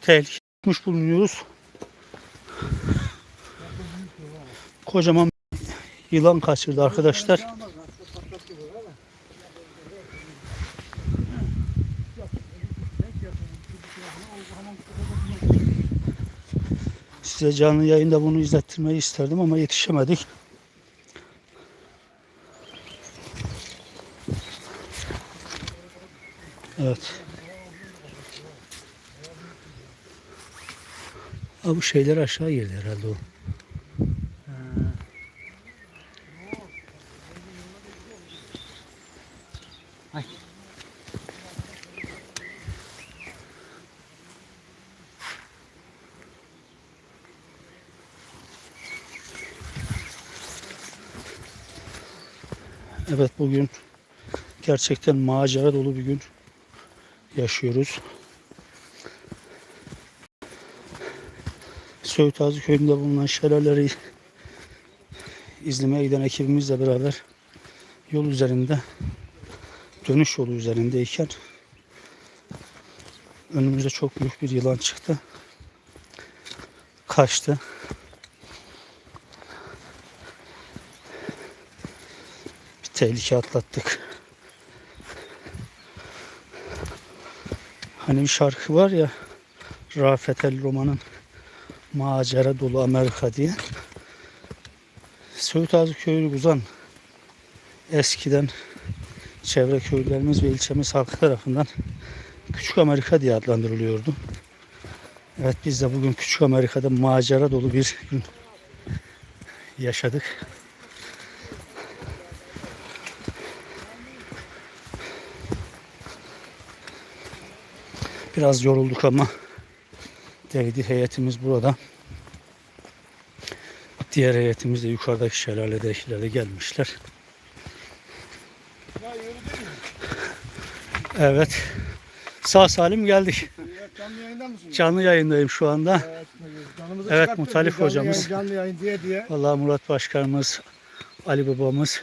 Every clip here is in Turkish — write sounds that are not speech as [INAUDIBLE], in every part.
tehlike tutmuş bulunuyoruz. Kocaman yılan kaçırdı arkadaşlar. Size canlı yayında bunu izlettirmeyi isterdim ama yetişemedik. Evet. Ha, bu şeyler aşağı girdi herhalde o. Ay. Evet bugün gerçekten macera dolu bir gün yaşıyoruz. Söğüt Ağzı köyünde bulunan şelaleleri izlemeye giden ekibimizle beraber yol üzerinde dönüş yolu üzerindeyken önümüze çok büyük bir yılan çıktı. Kaçtı. Bir tehlike atlattık. Hani bir şarkı var ya Rafet El Roman'ın Macera Dolu Amerika diye. Söğüt Ağzı Köyü Uzan eskiden çevre köylerimiz ve ilçemiz halkı tarafından Küçük Amerika diye adlandırılıyordu. Evet biz de bugün Küçük Amerika'da macera dolu bir gün yaşadık. Biraz yorulduk ama değdi. Heyetimiz burada. Diğer heyetimiz de yukarıdaki şelaledekilere gelmişler. Evet. Sağ salim geldik. Canlı yayında mısınız? Canlı yayındayım şu anda. Evet, Evet. Mutalif Canlı hocamız. Yayın, canlı yayın diye diye. Vallahi Murat Başkanımız, Ali babamız.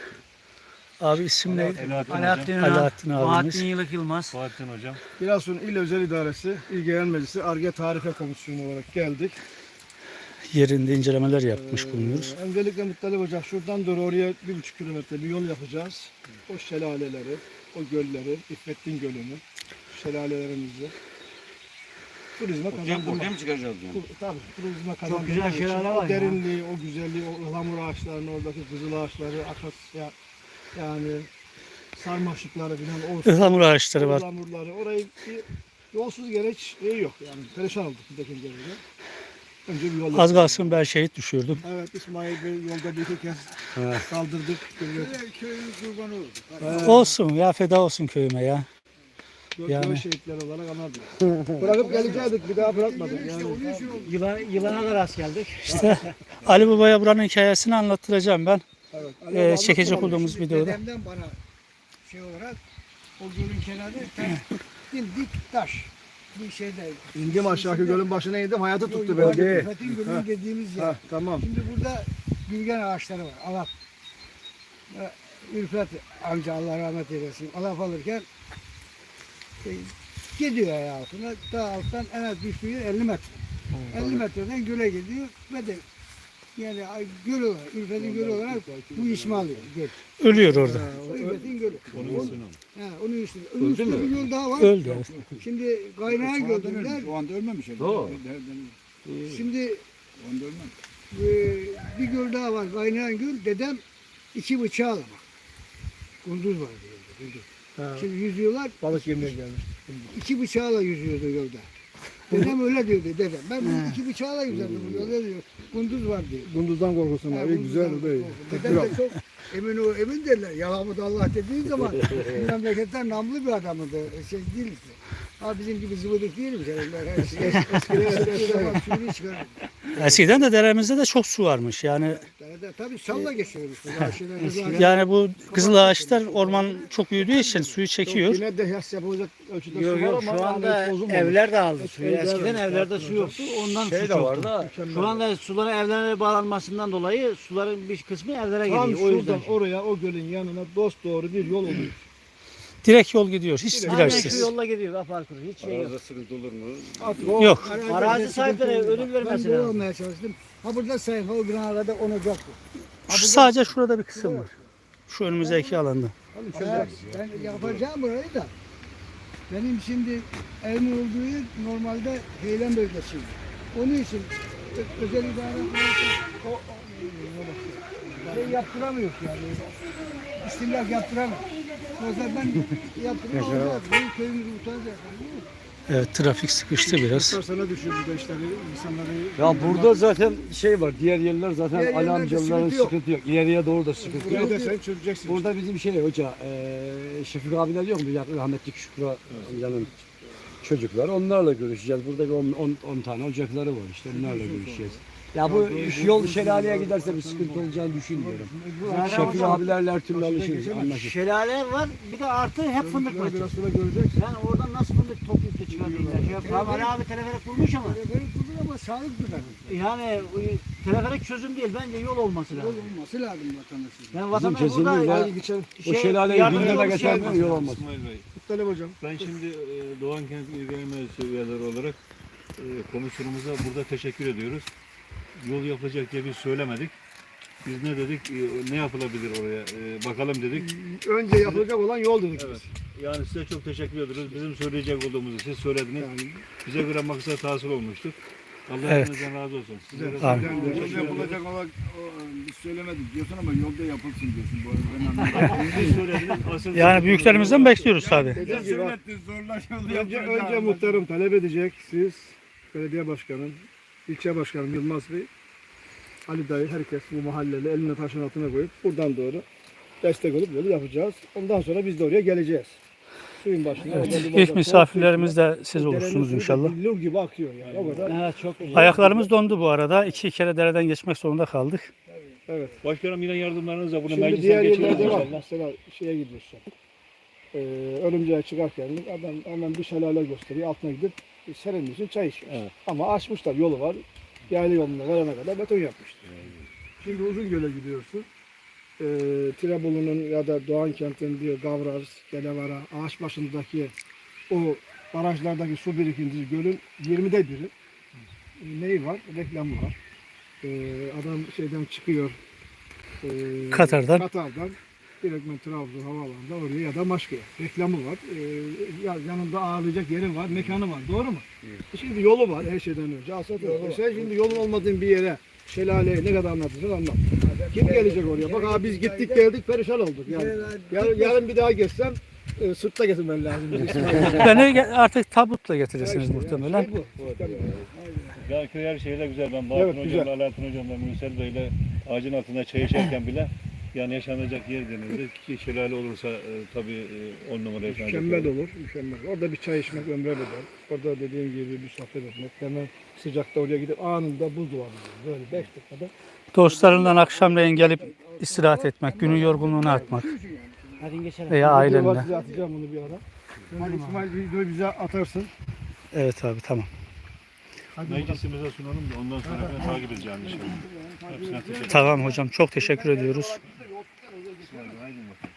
Abi isim neydi? Alaaddin Alaaddin Ünal, abimiz. Bahattin Yılık Yılmaz. Bahattin hocam. Giresun İl Özel İdaresi, İl Genel Meclisi, Arge Tarife Komisyonu olarak geldik. Yerinde incelemeler yapmış bulunuyoruz. Ee, öncelikle Muttalip Hocam şuradan doğru oraya bir buçuk kilometre bir yol yapacağız. O şelaleleri, o gölleri, İffettin Gölü'nü, şelalelerimizi turizme Ortaya, kazandırmak. ortaya mı çıkaracağız diyor? Tu- Tabii turizme kazandırmak güzel için şelale var o ya. derinliği, o güzelliği, o ıhlamur ağaçlarını, oradaki kızıl ağaçları, akasya yani sarmaşıkları falan olsun. Ihlamur ağaçları var. Ihlamurları, orayı bir yolsuz gereç şey yok yani perişan olduk gidecek yerine. Önce bir yol Az yaptık. kalsın ben şehit düşürdüm. Evet İsmail Bey yolda bir iki kez kaldırdık. Köyün kurbanı olduk. Olsun ya feda olsun köyüme ya. Yani. Yani. şehitler olarak anardık. Bırakıp gelecektik bir daha bırakmadık. Yani. Yılan, yılana da rast geldik. İşte Ali Baba'ya buranın hikayesini anlattıracağım ben. Evet. Ee, çekecek olduğumuz videoda. Dedemden bana şey olarak o gölün kenarı [CLEARS THROAT] dimdik taş. Bir şeyde. İndim aşağıki gölün başına indim hayatı tuttu Yukarıda beni. Fethin Gölü dediğimiz yer. Ha, tamam. Şimdi burada gülgen ağaçları var. Ve Ülfet amca Allah rahmet eylesin. Alap alırken e, gidiyor ayağı altına. Daha alttan en az düştüğü yer 50 metre. 50 metreden göle gidiyor ve de yani ay- göl olarak, Ülfet'in gölü olarak bu alıyor. Göl. Ölüyor orada. O Ülfet'in gölü. Onun üstüne. Ha, onun üstünde. Onun üstünde bir göl daha var. Öldü. Şimdi kaynağı gördüler. O anda ölmemiş. Doğru. Şimdi O anda ölmemiş. e, bir göl daha var. Kaynayan göl. Dedem iki bıçağla bak. Kunduz var diyor. Kunduz. Ha, Şimdi yüzüyorlar. balık yemeye gelmiş. iki bıçağla yüzüyordu gölde. Dedem öyle diyordu dedem. Ben bunu iki bıçağla yüzerdim bu gölde diyor. Kunduz var diyor. Gunduzdan korkusun kunduzdan güzel değil. korktu. Dedem de çok emin o emin derler. Yahamı Allah dediğin zaman memleketten namlı bir adamıydı. Şey değil. Ha bizim gibi zıvıdık değilim. Eskiden suyunu çıkarırdı. Eskiden de deremizde de çok su varmış. Yani Derede tabii salla geçiyoruz. Bu [LAUGHS] yani bu kızıl ağaçlar orman çok büyüdüğü için suyu çekiyor. Yine de yas yapılacak ölçüde Yok su var yok ama şu yani anda bozulmamış. evler de aldı suyu. Evler Eskiden de- evlerde su yoktu. Ondan Şey su de çoktu. var da Şu anda suların evlere bağlanmasından dolayı suların bir kısmı evlere Tam gidiyor. O yüzden. şuradan oraya o gölün yanına dost doğru bir yol oluyor. Direkt yol gidiyor. Hiç Direkt. Virajsız. yolla gidiyor apar kuru. Hiç şey yok. Arada sıkıntı olur mu? Yok. Arazi sahipleri ödül Ben vermesi lazım. olmaya çalıştım. Ha burada sayfa o binalarda olacaktı. Şu sadece şurada bir kısım var. Şu önümüzdeki alanda. Ben, ben yapacağım burayı da. Benim şimdi evimin olduğu yer normalde heylem bölgesiydi. Onun için ö- özel idare o, o, şey yaptıramıyor yani. İstimlak yaptıramıyor. Yoksa ben. Benim köyümüzü utanacak. Evet trafik sıkıştı biraz. Sana düşüyor bu işleri, insanları. Ya burada zaten şey var. Diğer yerler zaten Diğer Ali yerlerde amcaların sıkıntı yok. sıkıntı yok. İleriye doğru da sıkıntı Burayı yok. da sen çözeceksin. Burada bizim şey hoca, eee Şefik abiler yok mu? Rahmetli Şükrü amcanın çocuklar. Onlarla görüşeceğiz. Burada bir 10 tane ocakları var işte. Onlarla görüşeceğiz. Ya bu yol şelaleye giderse bir sıkıntı olacağını düşünmüyorum. Şefik abilerle her türlü alışırız, anlaşırız. Şelale var. Bir de artı hep fındık var. Yani oradan nasıl fındık toplayıp da çıkartıyorlar? Şey. Ali abi teleferik bulmuş ama. Teleferik kurdu ama sağlık tutar. Yani e, teleferik çözüm değil. Bence yol olması Yol lazım. olması lazım vatandaşın. Yani vatandaş burada geçelim. o şey, şelaleyi gündeme şey getirmiyor, yol olmaz. İsmail hocam. ben şimdi e, Doğan Kent İl Genel Meclisi üyeleri olarak e, komisyonumuza burada teşekkür ediyoruz. Yol yapılacak diye biz söylemedik. Biz ne dedik, e, ne yapılabilir oraya e, bakalım dedik. Önce yapılacak olan yol dedik Evet. biz. Yani size çok teşekkür ediyoruz. Bizim söyleyecek olduğumuzu siz söylediniz. Yani Bize göre maksat hasıl olmuştur. Allah Evet. hepinizden razı olsun. Size de Amin. Yol yapılacak olarak o, biz söylemedik diyorsun ama yolda yapılsın diyorsun. Bu arada ben anladım. Siz söylediniz. Asıl Yani büyüklerimizden bekliyoruz tabii. dediğim gibi bak, önce, önce muhtarım talep edecek. Siz, belediye başkanım, ilçe başkanım Yılmaz Bey, Ali dayı, herkes bu mahalleli elini taşın altına koyup buradan doğru destek olup yolu yapacağız. Ondan sonra biz de oraya geleceğiz. Suyun başına. Evet, ilk misafirlerimiz de siz su- olursunuz inşallah. Billur gibi akıyor yani o kadar. Evet çok güzel. Ayaklarımız dondu bu arada. İki kere dereden geçmek zorunda kaldık. Evet. Başkanım yine yardımlarınızla bunu Şimdi meclisten diğer yerlerde var. inşallah. Mesela şeye gidiyorsun. Ee, örümceğe çıkarken adam hemen bir şelale gösteriyor. Altına gidip serinliyorsun çay içiyorsun. Evet. Ama açmışlar yolu var. Yaylı yoluna varana kadar beton yapmışlar. Şimdi Uzungöl'e gidiyorsun. Ee, Tirebolu'nun ya da Doğan Kent'in diyor Gavraz, Gelevara, ağaç başındaki o barajlardaki su birikintisi gölün 20'de biri. Neyi var? Reklamı var. Ee, adam şeyden çıkıyor. Ee, Katar'dan. Katar'dan direktmen Trabzon havaalanında oraya ya da Maşka'ya. Reklamı var. Ee, ya yanında ağırlayacak yeri var, mekanı var. Doğru mu? Şimdi yolu var her şeyden önce. Aslında e sen şimdi yolun olmadığın bir yere şelaleye ne kadar anlatırsan anlat. Kim gelecek oraya? Bak abi biz gittik geldik perişan olduk yani. Yarın, yarın bir daha geçsem e, sırtta getirmen lazım. [LAUGHS] Beni artık tabutla getirirsiniz muhtemelen. Şey bu. Ya köy her şeyle güzel. Ben Evet, Bahattin güzel. Hocam'la, Alaaddin Hocam'la, Mürsel Bey'le ağacın altında çay içerken bile yani yaşanacak yer denildi. Ki şelale olursa e, tabii e, on numara yaşanacak. Mükemmel olur. olur, mükemmel. Orada bir çay içmek ömre bedel. Orada dediğim gibi bir sohbet etmek. Hemen sıcakta oraya gidip anında buzluğa gidiyor. Böyle 5 dakikada. Dostlarından akşamleyin gelip istirahat etmek, günün yorgunluğunu atmak Hadi geçelim. veya var, ailenle. size atacağım bunu bir ara. Hadi İsmail videoyu bize atarsın. Evet abi tamam. Meclisimize sunalım da ondan sonra ben takip edeceğim inşallah. Hepsine teşekkür ederim. Tamam hocam çok teşekkür ediyoruz. Haydi bakalım.